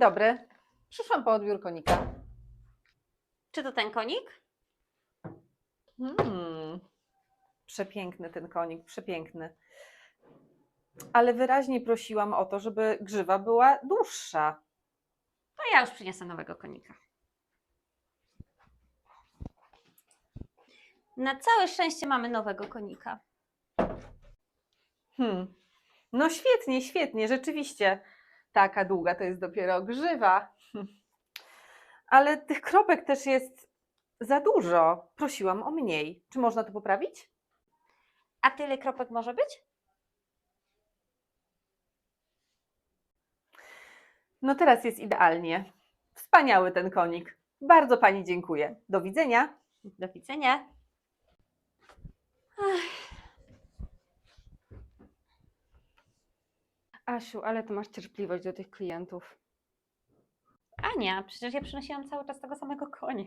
dobry. Przyszłam po odbiór konika. Czy to ten konik? Hmm. Przepiękny ten konik, przepiękny. Ale wyraźnie prosiłam o to, żeby grzywa była dłuższa. To ja już przyniosę nowego konika. Na całe szczęście mamy nowego konika. Hmm. No świetnie, świetnie, rzeczywiście. Taka długa to jest dopiero grzywa. Ale tych kropek też jest za dużo. Prosiłam o mniej. Czy można to poprawić? A tyle kropek może być? No teraz jest idealnie. Wspaniały ten konik. Bardzo pani dziękuję. Do widzenia. Do widzenia. Asiu, ale ty masz cierpliwość do tych klientów. Ania, przecież ja przynosiłam cały czas tego samego konia.